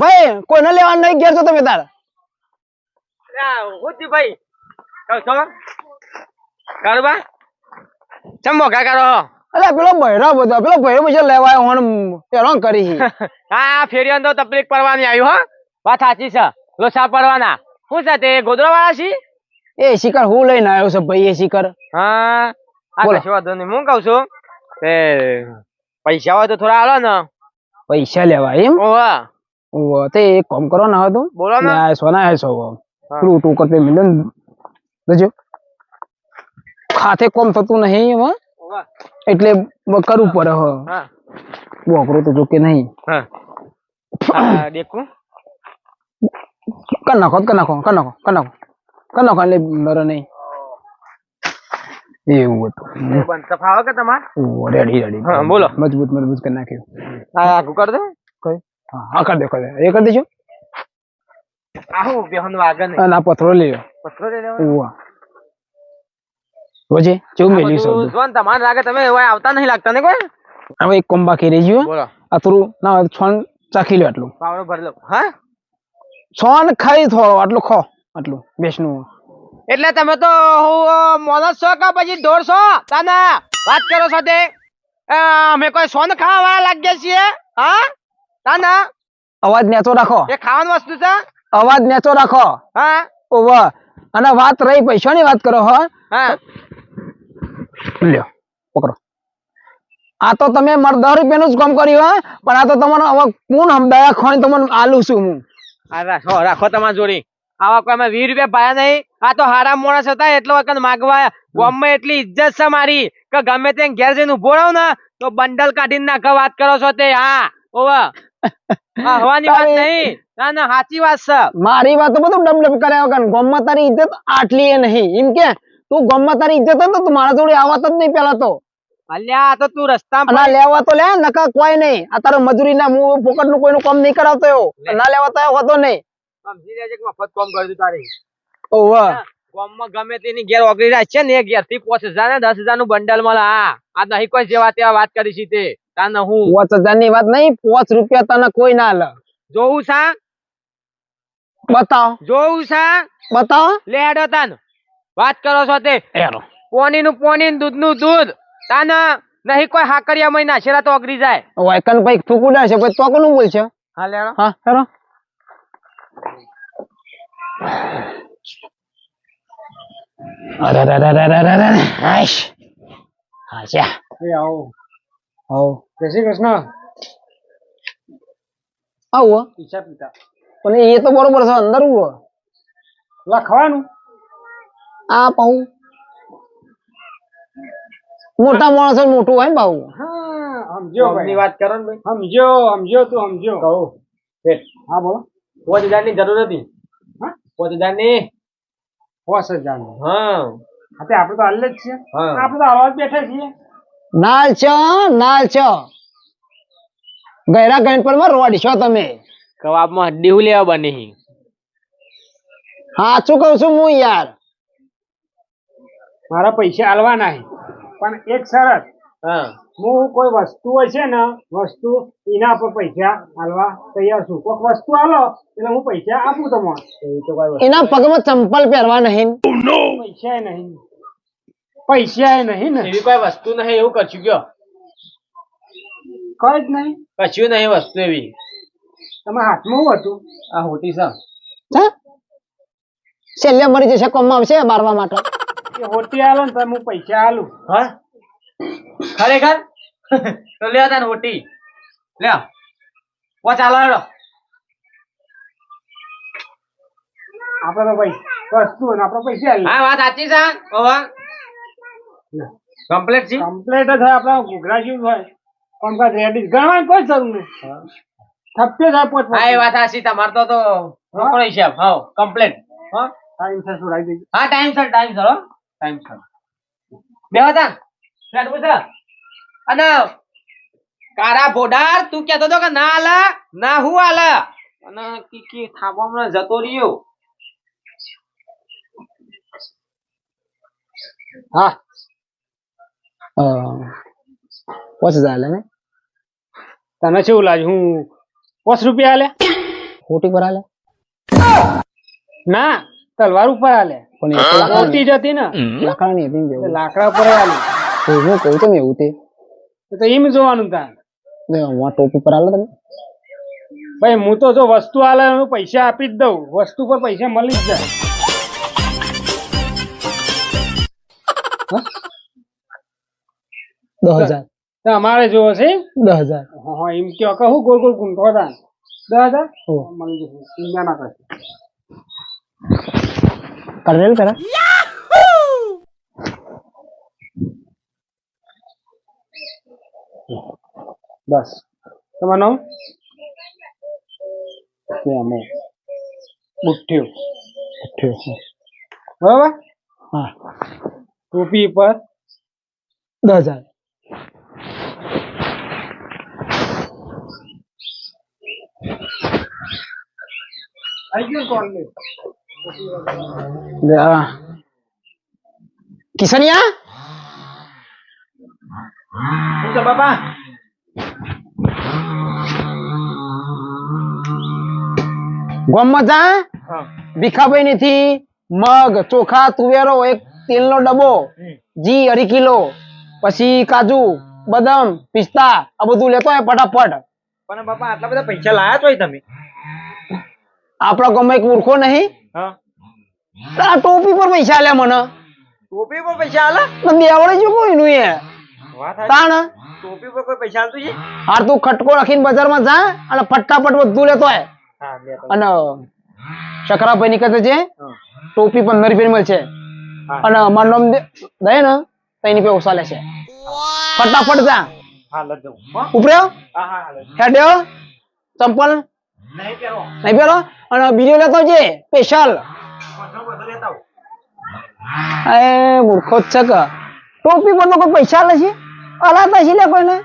ભાઈ કોને લેવા નહીં ઘેર છો તમે તાર. ભાઈ. કહું છો? કારુબા ચમ મોઘા કરો અલે પેલો બહેરો બધો પેલો બહેરો પછી લેવા હોન પેલો કરી હા ફેરી તો તકલીફ પડવાની આવી હો. વાત સાચી છે. લોસા પડવાના. શું છે તે ગોદરો વાળા છી? એ શિખર હું લઈને આવ્યો છું ભાઈ એ શિખર હા. આ. વાંધો નહીં. હું કહું છું તે પૈસા હોય તો થોડા આલો ને. પૈસા લેવા એમ? ઓવા તે એક કામ કરો ના હોય બોલો ને. આ સોના હે સો તું તું કરતે મિલન જજો ખાતે કોમ થતું નહીં એમાં એટલે કરવું પડે હ. બોકરો તો જોકે નહીં. હા. દેખું. કર નાખો કર નાખો કર નાખો કર નાખો. કર નાખો એટલે મરો નહીં. એવું હતું. એ કે તમારે? રેડી રેડી હા, બોલો. મજબૂત મજબૂત કરી નાખ્યું. આ આગું કરી દો. કઈ? હા હા દે કરી દે. એ કરી દેજો. આહું બેહન વાગે નહીં. પથરો લઈ પથરો લઈ લેવાનો? ઓવા રોજે કેવું મેલ્યું છે બધું બધું? જો ને તમારે લાગે તમે એવા આવતા નહીં લાગતા ને કોઈ? હવે એક કોમ બાકી રહી ગયું બોલો. આ ના છોન ચાખી લો આટલું. પાવડો ભરી લો. હા? છોન ખાઈ થોડો આટલું ખો આટલું બેસનું. એટલે તમે તો હું મોનસ છો કે પછી છો તાના વાત કરો સાથે. અમે કોઈ સોન ખાવા લાગ્યા છીએ? હા? તાના? અવાજ નેચો રાખો. એ ખાવાની વસ્તુ છે? અવાજ નેચો રાખો. હા? ઓવા. અને વાત રહી પૈસાની વાત કરો હો. હા? લ્યો પકડો. આ તો તમે મારે દસ રૂપિયાનું જ કામ કર્યું હા. પણ આ તો તમારો હવે કોણ હમદાયા ખોણી તમને આલું છું હું. રાખો રાખો તમારી જોડી. આવા કોઈ અમે વીસ રૂપિયા પાયા નહીં. આ તો હારા માણસ હતા એટલો વખત માગવા ગોમમાં એટલી ઇજ્જત છે મારી કે ગમે તે ઘેર જઈને ઊભો રહો ને તો બંડલ કાઢીને નાખવા વાત કરો છો તે હા. ઓવા. હવાની વાત નહીં. ના ના સાચી વાત છે. મારી વાત તો બધું ડબ કર્યા વગર. ગામમાં તારી ઇજ્જત આટલી નહીં. એમ કે તું ગામમાં તારી ઇજ્જત હોય તો તું મારા જોડે આવત જ નહીં પેલા તો. અલ્યા આ તો તું રસ્તા ના લેવા તો લે નકા કોઈ નહીં. આ તારો મજૂરી ના હું ફોકટનું કોઈનું કામ નહીં કરાવતો ના લેવા તો હોતો નહીં. સમજી લેજે કે મફત કામ કરી દીધું તારી. ઓવા. ગામમાં ગમે તેની ઘેર ઓગળી જાય. છે ને એ ઘેરથી પાંચ હજાર ને દસ હજારનું બંડલ મળે. હા. આ નહીં કોઈ જેવા તેવા વાત કરી છે તે. તાને હું. પાંચ હજારની વાત નહીં પાંચ રૂપિયા તને કોઈ ના લે. જોવું છે. બતાવો. જોવું છે. બતાવો. લે હેડો તાન. વાત કરો છો તે. એરો પોણી નું પોણી દૂધ. નું દૂધ તાન નહીં કોઈ હાકરિયા મહિના શેરા તો ઓગળી જાય. વાયકન ભાઈ થૂકુડા છે પછી તો કોનું બોલ છે. હા લેડો. હા હેરો અરે અરે અરે અરે અરે અરે હાશ હાશા આવો આવો જય શ્રી કૃષ્ણ આવો પીછા પીતા પણ એ તો બરોબર છે અંદર ઊભો લખવાનું આ પાઉં મોટા માણસ હોય, મોટું હોય ને પાઉં હા સમજો ની વાત કરો ને ભાઈ સમજો સમજો તું સમજો કહું શેઠ, હા બોલો પાંચ હજારની જરૂર હતી. પાંચ હજારની પાંચ હજારનું હા આપડે તે તો હાલ જ છે આપડે તો આવા જ બેઠા છીએ. નાલ છો નાલ છો. ગયરા ગણપણમાં રોડ છો તમે. કબાબમાં હડ્ડી હું લેવા બની હા? શું કઉ છું હું યાર. મારા પૈસા હાલવાના પણ એક શરત. હા. હું કોઈ વસ્તુ હોય છે ને વસ્તુ એના પર પૈસા હાલવા તૈયાર છું. કોઈક વસ્તુ હાલો એટલે હું પૈસા આપું તમને. એવી તો કોઈ એના પગમાં ચંપલ પહેરવા નહીં. પૈસા નહીં. પૈસા નહીં ને. એવી કોઈ વસ્તુ નહીં એવું કશું કયો? કઈ જ નહીં. કશું નહીં વસ્તુ એવી. તમારા હાથમાં શું હતું? આ હોટી સર. હે? છેલ્લે મરી જશે કોમમાં આવશે મારવા માટે. હોટી હાલો ને તો હું પૈસા આલું. હા? ખરેખર? તો લ્યો તાન લ્યો. લે વો ચાલો હેડો. આપણે તો ભાઈ વસ્તુ આપણે પૈસા હા વાત સાચી છે ઓવા કમ્પ્લેટ છે? કમ્પ્લેટ જ હોય આપણા ઘૂઘરા જેવું હોય. પણ કાંઈ રેડી ગણવાની કોઈ જરૂર નહીં. થપ્પે જાય પોત હા એ વાત સાચી તમારે તો તો રોકડો હિસાબ હા કમ્પ્લેટ હા. ટાઈમ છે સુરાઈ દેજો હા time sir time sir time sir બે હતા ફ્લેટ પૂછ અને કારા ભોડાર તું કેતો હતો કે ના આલા ના હું આલા. અને કીકી થાંભવામાં જતો રહ્યો. હા. પાંચ હજાર લે ને? તને કેવું લાગે હું પાંચ રૂપિયા આલે? ખોટી પર આલે? ના તલવાર ઉપર આલે. પણ તો લાકડા મોટી જ હતી ને. લાકડાની હતી ને જેવું. લાકડા ઉપર આલે. હું કહું તો એવું તે. તો એમ જોવાનું તાર હું ટોપી પર આલે તમે. ભાઈ હું તો જો વસ્તુ આલે હું પૈસા આપી જ દઉં. વસ્તુ પર પૈસા મળી જ જાય. દસ હજાર તો અમારે જોવો છે. દસ હજાર હા હા, એમ કયો કહું ગોળ ગોળ ગુંઠો હતા. દસ હજાર મળી જશે. ચિંતા ના કરશે. કરેલ કરા. બસ તમારું નામ કેમો મુઠ્ઠીઓ બરાબર હા ટોપી પર દસ હજાર આવી શું છે બાપા ગોમમાં જા ભીખાભાઈ મગ ચોખા તુવેરો એક તેલનો ડબ્બો જી અઢી કિલો પછી કાજુ બદામ પિસ્તા આ બધું લેતો હોય ફટાફટ પણ બાપા આટલા બધા પૈસા લાયા છો તમે આપણા ગામમાં એક મૂર્ખો નહીં આ ટોપી પર પૈસા આલ્યા મને ટોપી પર પૈસા આલા મને દેવડે જો કોઈ નું એ. તાણ? ટોપી પર કોઈ પૈસા આલતું છે? હાર તું ખટકો રાખીને બજારમાં જા અને ફટાફટ બધું લેતો તો. અને શકરાભાઈ નીકળે છે ટોપી પંદર રૂપિયા મળશે. હા. અને અમારું નામ દે ને તેની પે ઓછા લેશે. ફટાફટ જા. ઉપર્યો. હેડ્યો? ચંપલ? નહીં પેલો અને બીજો લેતો છે સ્પેશિયલ મૂર્ખો જ છે કે. ટોપી પર તો કોઈ પૈસા લે છે? અલાતા પછી લે કોઈને?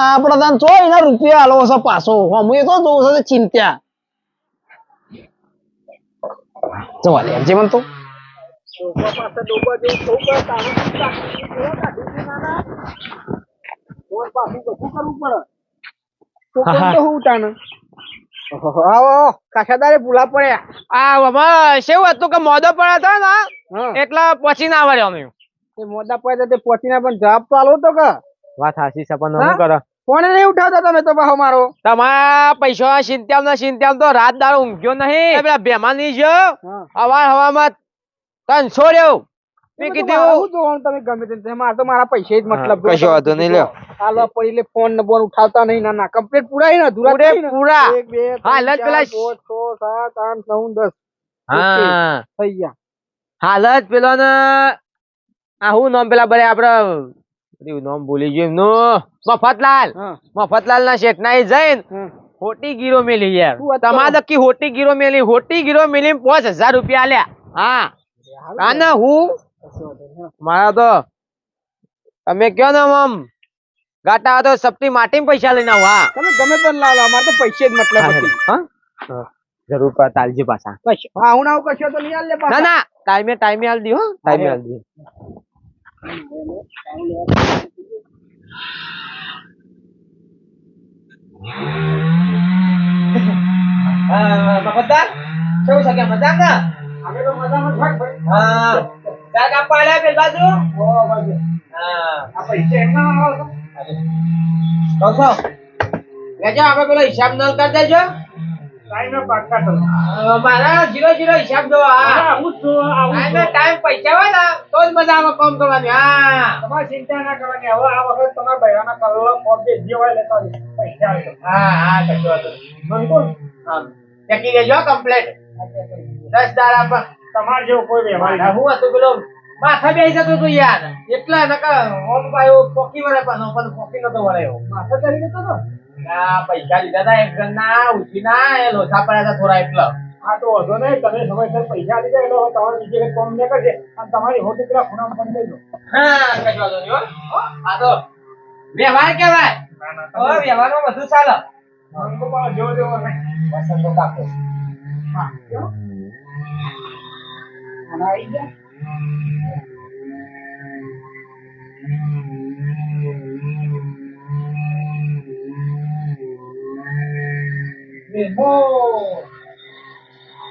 આપણે તાન ચો એના રૂપિયા આલો છે પાછો. હમ એ તો જોવું છે ચિંત્યા. જવા દે જે મન તો. આવો કાશાદારે ભૂલા પડ્યા. આ આમાં કેવું હતું કે મોદો પડ્યો હતો ને? એટલે પછી ના આવડ્યો અમે. તે મોદા પૈસા તે પહોંચીને પણ જવાબ તો આલો તો કે. વાત હાસી સપન પણ કરો? ફોન નહીં ઉઠાવતા તમે તો બાહો મારો? તમારા પૈસા સિંત્યામ ના સિંત્યામ તો રાત દાડો ઊંઘ્યો નહીં. પેલા બેમાન નહીં જો અવાર હવામાં તન છોડ્યો મેં કીધું હું તમે ગમે તે મારે તો મારા પૈસા જ મતલબ હા, કશો વાંધો નહીં, લ્યો. હાલવા પડી એટલે ફોન ને બોન ઉઠાવતા નહીં. ના ના કમ્પ્લીટ પૂરા ને? અધૂરા પૂરે પૂરા. એક બે ત્રણ, હાલત પેલા પાંચ, છ સાત આઠ નવ દસ. હા. થઈ ગયા. હાલત પેલો ને આ હું નામ પેલા બરે આપડે નામ ભૂલી ગયું એમનું. મફતલાલ. મફતલાલ ના શેઠ ના જઈને હોટી ગીરો મેલી યાર. તમારે દક્કી હોટી ગીરો મેલી હોટી ગીરો મેલી પાંચ હજાર રૂપિયા આલ્યા. હા. આને હું મારા તો તમે કયો ને આમ ગાટા તો સપટી માટી પૈસા લઈને આવો હા. તમે ગમે તો લાવો અમારે તો પૈસે જ મતલબ હતી. હા. જરૂર પર તાલજી પાછા. હા હું ના કશો તો લઈ હાલ લે ના ના ટાઈમે ટાઈમે આલ દી હો ટાઈમે આલ દી. મફતદાર કેવું છે કે મજાક ને અમે તો મજામાં ભાઈ. હા ચાર કાપ પાડ્યા પેલ બાજુ ઓ, ભાઈ. હા આ પૈસા એમના આવે? છો લેજો આપણે પેલો હિસાબ નલ કરી દેજો મારા જીરો જીરો હિસાબ દો આવું છું, ટાઈમે પૈસા હોય ને તો જ મજામાં કામ કરવાની હા. તમારે ચિંતા ના કરવાની હવે આ વખત તમારા પોતે જે હોય લેતા પૈસા હા હા કશો વાંધો બિલકુલ. ચેકી દેજો કમ્પ્લેટ દસ દાડા પર. તમારે જેવો કોઈ વ્યવહાર હું હતું પેલો માથા બેસી જતો તો યાર. એટલા નકા ઓમ પાયો પોકી વળે પણ પોકી નતો વળે માથા ચડી કરી દેતો તો પૈસા લીધા હતા એક જણ ના ઉછી ના એ લોસા પડ્યા હતા થોડા એટલા. આ તો વધો નહીં. તમે સમયસર પૈસા લીધા એટલે તમારે બીજે કઈ કોમ નહીં કરશે. અને તમારી હોટ પેલા ખૂણા બંધ થઈ દો. હા કઈ વાંધો નહીં હો. આ તો વ્યવહાર કહેવાય. હો વ્યવહારમાં બધું ચાલે. મને પણ જેવો જેવો તો હા કેવો? અને આવી ગયા?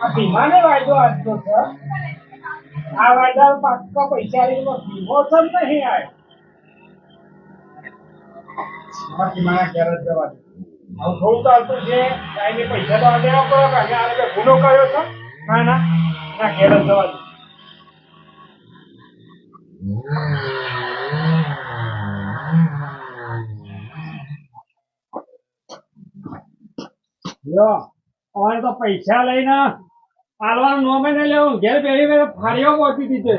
આ વાયદો આજનો છે. આ વાયદા પાક્કા પૈસા લઈને ભીમો છે નહીં આવું થોડું ચાલતું છે. કાંઈ પૈસા તો આ દેવા પડે કારણ કે મેં ગુનો કર્યો છે? ના ના. ના, ઘેર જવા દે. લ્યો અમારે તો પૈસા લઈને આલવાનું નોમે નહીં લેવું. ઘેર બેઠી મેં ફાળીઓ પહોંચી દીધે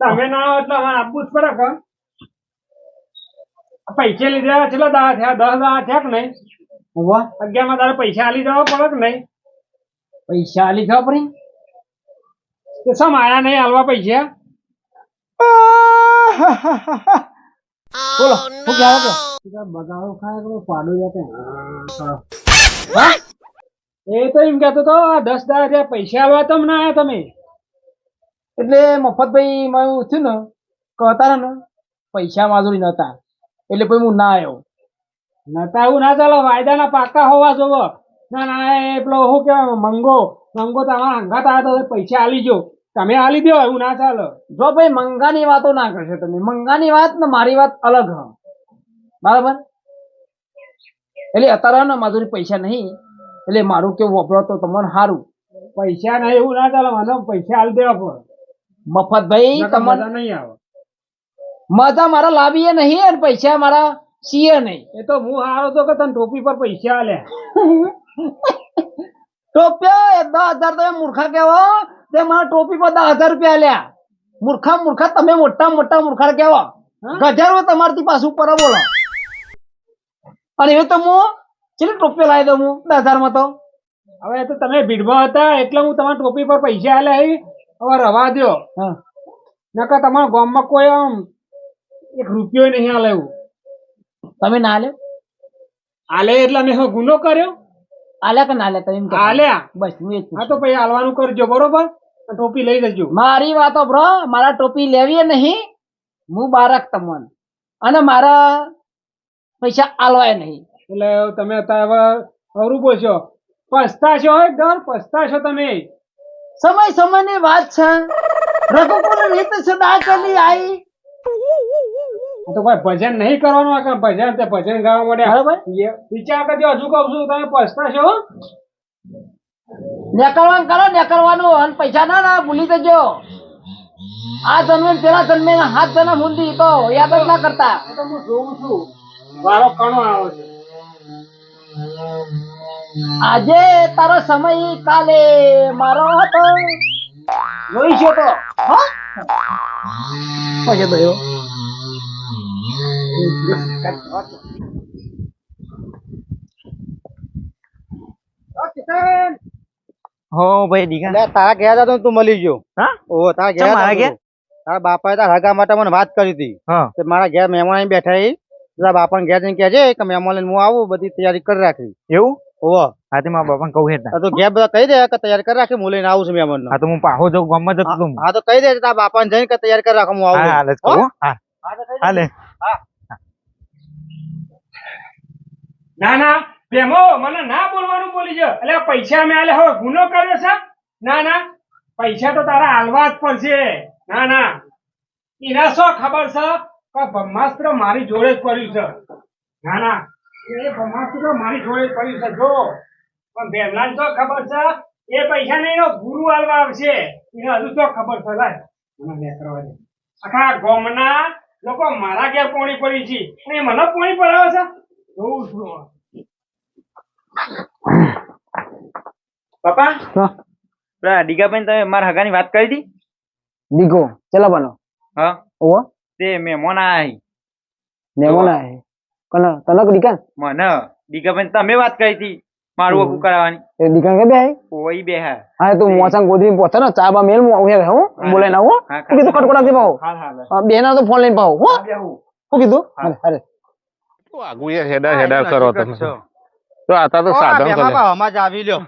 તમે ના આવો એટલે અમારે આપવું જ પડે કે? આ પૈસા લીધા કેટલા દાડા થયા દસ દા થયા કે નહીં? અગિયારમાં તારે પૈસા આલી જવા પડે કે નહીં? પૈસા આલી જવા પડી? તો શા માયા નહીં હાલવા પૈસા? બોલો શું કહેવા બગાડો એટલે મફતભાઈ થયું ને કહેતા ને, પૈસા માજુરી નતા. એટલે પછી હું ના આવ્યો. નતા એવું ના ચાલે, વાયદાના પાકા હોવા જોવો. ના ના, એ પેલો શું કહેવાય, મંગો. મંગો તમારા હંગાત આવ્યા તો પૈસા આલી જો તમે આલી દો એવું ના ચાલો. જો ભાઈ મંગાની વાતો ના કરશો તમે, મંગાની વાત ને મારી વાત અલગ હ. બરાબર? એટલે અત્યારે માધુરી પૈસા નહીં. એટલે મારું કેવું વપરો તો તમને સારું. પૈસા નહીં એવું ના ચાલે. મને પૈસા હાલ દેવા પડે. મફત ભાઈ તમારે નહીં આવે. મજા મારા લાવીએ નહીં અને પૈસા મારા સીએ નહીં. એ તો હું હારો તો કે તને ટોપી પર પૈસા આલે. ટોપ્યો એ દસ હજાર તમે મૂર્ખા કેવો? તે મારા ટોપી પર દસ હજાર રૂપિયા લ્યા મૂર્ખા મૂર્ખા તમે મોટા મોટા મૂર્ખા કેવો? હજારો તમારથી પાછું પર બોલો. અને એ તો હું ચેલી ટોપીઓ લાવી દઉં હું? દસ તો. હવે તો તમે ભીડમાં હતા એટલે હું તમારા ટોપી પર પૈસા આલે આવી હવે રવા દો નકર તમારા ગામમાં કોઈ આમ એક રૂપિયો નહીં આલે એવું. તમે ના લે આલે એટલે મેં હું ગુનો કર્યો? આલ્યા કે ના લે તમે. આલ્યા? બસ હું હા તો પછી હાલવાનું કરજો બરોબર? ટોપી લઈ જજો મારી વાતો બ્રો મારા ટોપી લેવી નહીં. હું બારક તમને. અને મારા પૈસા આલવાય નહીં. એટલે તમે અત્યારે હવે અવરું બોલશો. પસ્તાશો હોય ડર પસ્તાશો તમે? સમય સમયની વાત છે. રઘુકુલ રીત સદા ચલી આઈ. તો ભાઈ ભજન નહીં કરવાનું આ ભજન તે ભજન ગાવા માટે બરાબર? ભાઈ વિચાર કરજો હજુ કહું છું તમે પસ્તાશો હો. નેકળવાનું કરો નેકળવાનું. અને પૈસા ના ના ભૂલી જજો. આ જન્મે પેલા જન્મે હાથ જન્મ ઊંધી તો યાદ જ ના કરતા. તો હું જોઉં છું. વારો કણો આવે છે. આજે તારો સમય કાલે મારો હતો. જોઈશો તો. હા? પછી ભાઈઓ હો ભાઈ દીકા તારા ઘેર જતો તું મળી ગયો. હા? ઓહો તારા ઘેર મારા ઘેર? તારા બાપાએ તારા હગા માટે મને વાત કરી હતી. મારા ઘેર મહેમાન બેઠા છે તારા બાપાને ઘેર જઈને કહેજે કે મહેમાન લઈને હું આવું બધી તૈયારી કરી રાખી એવું? ઓવો હા તે મારા બાપાને કહું હેતા તો ઘેર બધા કહી દે કે તૈયાર કરી રાખી હું લઈને આવું છું મહેમાન હા તો હું પાહો જાઉં ગામમાં જતો તું હા તો કહી દે તારા બાપાને જઈને કે તૈયાર કરી રાખો હું આવું. હા હાલે કહું હા હાલે હા. ના ના પ્રેમો મને ના બોલવાનું બોલી જો એટલે પૈસા મેં આલે હવે ગુનો કર્યો છે? ના ના પૈસા તો તારા હાલવા જ પડશે. ના ના. એના શું ખબર છે? બ્રહ્માસ્ત્ર મારી જોડે જ પડ્યું છે. ના ના. એ બ્રહ્માસ્ત્ર મારી જોડે જ પડ્યું છે જો પણ બેમલાન તો ખબર છે એ પૈસા નહીં એનો ગુરુ હાલવા આવશે. એને હજુ તો ખબર છે લાય. મને બે દે. આખા ગામના લોકો મારા ઘેર પોણી પડી છે. અને એ મને પોણી પડાવે છે? જોઉં છું પપ્પા? પેલા ડીગાભાઈ તમે મારા હગાની વાત કરી હતી દીકો ચલા બનો હા. ઓ તે મહેમાન આયા મેમોન આય કન દીકા દીકન મને. પણ તમે વાત કરી હતી. મારું વકુ કરાવવાની એ દીકા કે બે ઓય બે હા. હા તું મોસંગ ગોદરી પહોંચે ને ચા બા મેલ મો આવું હે હું? બોલે ના હું? હા, કીધું કટકોડા દે પાઉં હા હા બે ના તો ફોન લઈને પાઉં હું? શું કીધું? અરે અરે. તો યાર હેડા હેડા કરો તમે. તો આતા તો સાધન કરે. હમા જ આવી લ્યો.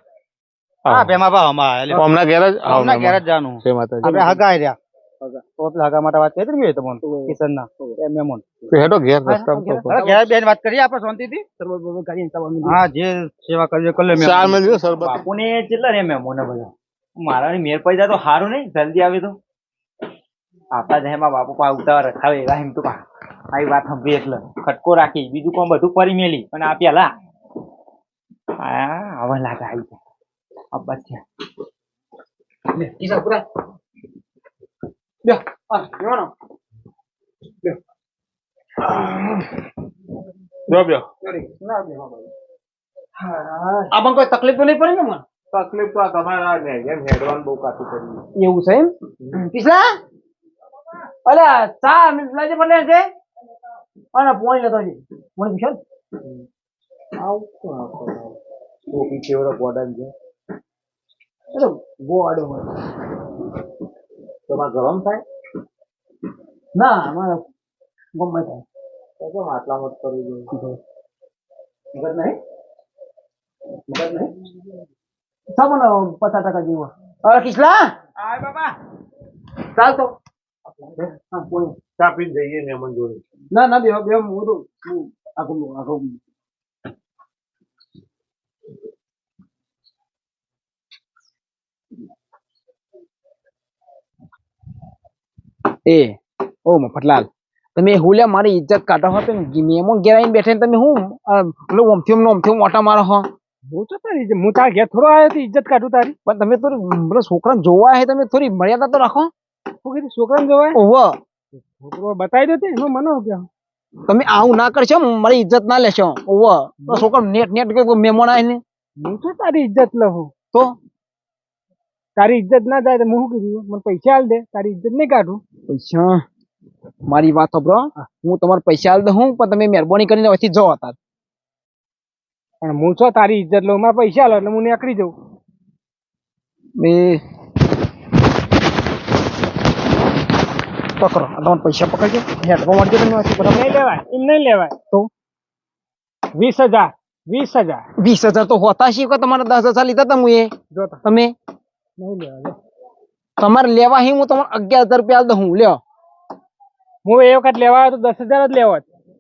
હા. હા ભેમા બા હમા. હમણાં ઘેર જ આવો હમણાં ઘેર જ જાનું. છે માતાજી. આપણે હગાઈ રહ્યા. તો હગા માટે વાત કરી હતી મેં તમને? કિશનના? એ મહેમાન હેડો ઘેર રસ્તા અરે ઘેર બેન વાત કરીએ આપણે શાંતિથી? હા જે સેવા કરીએ કરી લે મહેમાન. ચાર મિનિટ સરબત. બાપુને કેટલા રે મેમોને બધા? મારા મેર પડી જાય તો સારું નહીં જલ્દી આવે તો. આપણા બાપુ પા ઉતાવળ રખાવે એવા એમ તો પા. આવી વાત સાંભળી એટલે. ખટકો રાખી બીજું કોણ બધું ફરી મેલી. અને આ પેલા. હા હવે લાગે આવી જાય. આ બસ છે જો બ્યો આમાં કોઈ તકલીફ તો નહીં પડી ને મને? તકલીફ તો આ તમારા ને જેમ હેડવાન બહુ કાઠું કરી એવું છે એમ? કિસલા અલ્યા ચા જે બને છે? અને પોણી લેતો છે. પોણી પીશો ટોપી કેવડો ગોડાન છે એટલે ગોવાડો હોય મારા ગરમ થાય? ના મારે ગમે થાય તો કેમ આટલા મત કરવું જોઈએ મગજ નહીં? મગજ નહીં? સામાન્ય પચાસ ટકા જેવો. અરે કિસલા? આય બાબા. ચાલ તો હા ચા પીને જઈએ મહેમાન જોડે. ના ના બે બે હું તો આખું આગળ એ ઓ મફતલાલ તમે હુલ્યા મારી ઇજ્જત કાઢો હો તમે મેમો ઘેર આવીને બેઠા તમે હું પેલો ઓમથી ઓમ ને ઓમથી ઓટા મારો હો? હું તો તારી હું તારા ઘેર થોડો આવ્યો તો ઇજ્જત કાઢું તારી. પણ તમે થોડી પેલો છોકરાને જોવા હે તમે થોડી મર્યાદા તો રાખો. હું કીધું છોકરાને જોવા ઓહો. છોકરો બતાવી દેતી એનો મને કે? તમે આવું ના કરશો મારી ઇજ્જત ના લેશો. ઓહો. છોકરા છોકરો નેટ નેટ કોઈ મહેમાન આવે ને હું તો તારી ઇજ્જત લઉં. તો? તારી ઇજ્જત ના જાય તો હું શું કીધું? મને પૈસા આલ દે તારી ઇજ્જત નહીં કાઢું. પૈસા? મારી વાત સાંભળો. હું. તમારે પૈસા આલ દઉં પણ તમે મહેરબાની કરીને અહીંથી જાઓ અત્યારે પણ હું છો તારી ઇજ્જત લઉં મારા પૈસા આલો એટલે હું નીકળી જાઉં. બે. પકડો આ તમારે પૈસા પકડજો. હેઠમાં મળજો તમે અહીંથી બરાબર નહીં લેવાય એમ નહીં લેવાય. તો? વીસ હજાર વીસ હજાર. વીસ હજાર તો હોતા શી કે તમારે દસ હજાર લીધા હતા હું એ જોતા. તમે? નહીં લેવાય લે. તમારે લેવા હી હું તમારે અગિયાર હજાર રૂપિયા હું લ્યો. હું એ વખત લેવા આવ્યો તો દસ હજાર જ લેવો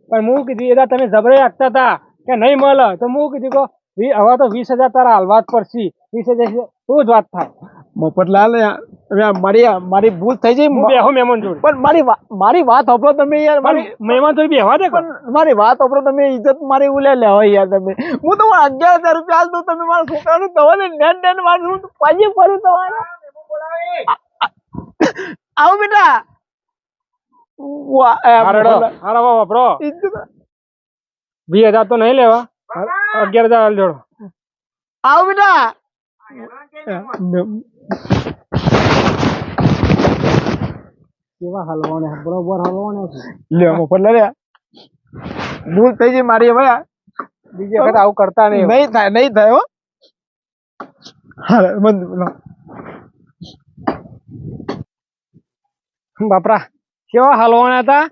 પણ હું કીધું એદા તમે જબરે રાખતા હતા કે નહીં મળે? તો હું કીધું કે હવે તો વીસ હજાર તારા હાલવા જ પડશે. વીસ હજાર તો જ વાત થાય? મફતલાલ મારી મારી ભૂલ થઈ જઈ હું બેહો મહેમાન જોડે. પણ મારી મારી વાત સાંભળો તમે યાર મારી મહેમાન જોડે બેહવા દે પણ મારી વાત સાંભળો તમે ઇજ્જત મારી ઉલે લેવા યાર તમે. હું તો અગિયાર હજાર રૂપિયા આલ દઉં તમે મારા છોકરાનું તમારે નેટ નેટ મારું હું પાજી ફરું તમારે. આવો બેટા. હારા. વાપરો. વીસ હજાર તો નહીં લેવા. અગિયાર હજાર હાલ જોડો. આવો બેટા. કેવા હલવાને બરોબર હલવાને લે મફતલાલ યાર. ભૂલ થઈ ગઈ મારી હવે. બીજી વખત આવું કરતા નહીં નહીં થાય નહીં થાય હો. હા બંધ બાપરા કેવા હલવાના હતા?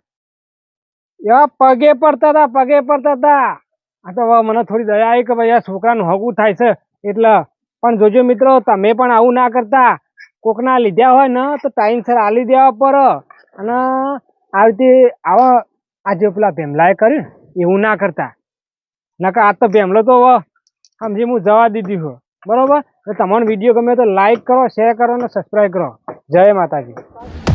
એવા પગે પડતા હતા પગે પડતા હતા. આ તો મને થોડી દયા આવી કે ભાઈ આ છોકરાનું હગું થાય છે. એટલે પણ જોજો મિત્રો, તમે પણ આવું ના કરતા. કોકના લીધા હોય ને, તો ટાઈમસર આલી દેવા પર. અને આ રીતે આવા, આજે પેલા ભેમલાએ કર્યું એવું ના કરતા. નકર આ તો ભેમલો તો સમજી હું જવા દીધી હોય બરોબર? તો તમને વીડિયો ગમે તો લાઈક કરો શેર કરો અને સબસ્ક્રાઈબ કરો. જય માતાજી.